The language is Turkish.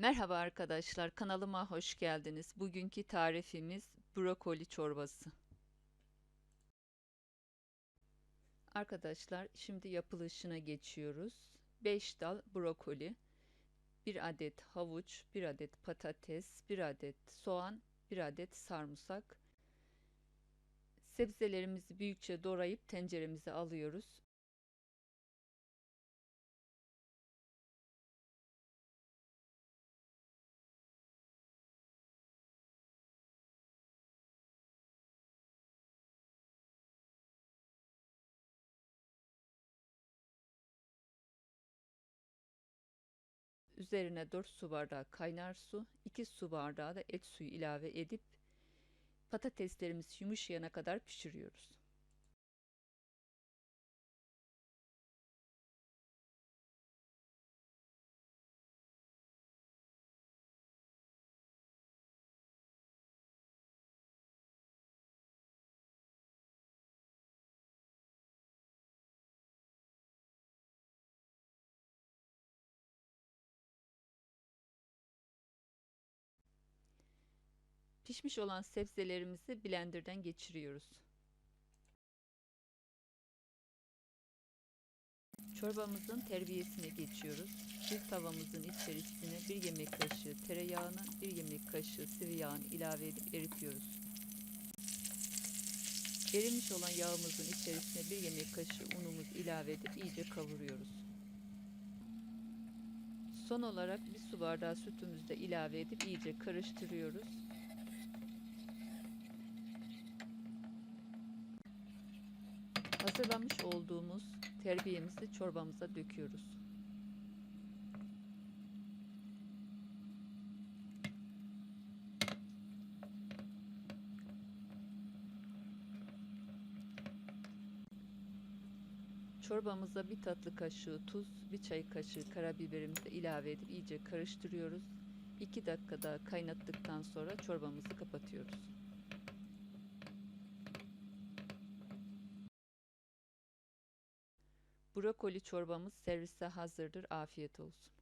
Merhaba arkadaşlar, kanalıma hoş geldiniz. Bugünkü tarifimiz brokoli çorbası. Arkadaşlar, şimdi yapılışına geçiyoruz. 5 dal brokoli, 1 adet havuç, 1 adet patates, 1 adet soğan, 1 adet sarımsak. Sebzelerimizi büyükçe doğrayıp tenceremize alıyoruz. Üzerine 4 su bardağı kaynar su, 2 su bardağı da et suyu ilave edip patateslerimiz yumuşayana kadar pişiriyoruz. Pişmiş olan sebzelerimizi blenderdan geçiriyoruz. Çorbamızın terbiyesine geçiyoruz. Bir tavamızın içerisine bir yemek kaşığı tereyağını, bir yemek kaşığı sıvı yağını ilave edip eritiyoruz. Erimiş olan yağımızın içerisine bir yemek kaşığı unumuzu ilave edip iyice kavuruyoruz. Son olarak bir su bardağı sütümüzü de ilave edip iyice karıştırıyoruz. Hazırlamış olduğumuz terbiyemizi çorbamıza döküyoruz. Çorbamıza bir tatlı kaşığı tuz, bir çay kaşığı karabiberimizi ilave edip iyice karıştırıyoruz. 2 dakika daha kaynattıktan sonra çorbamızı kapatıyoruz. Brokoli çorbamız servise hazırdır. Afiyet olsun.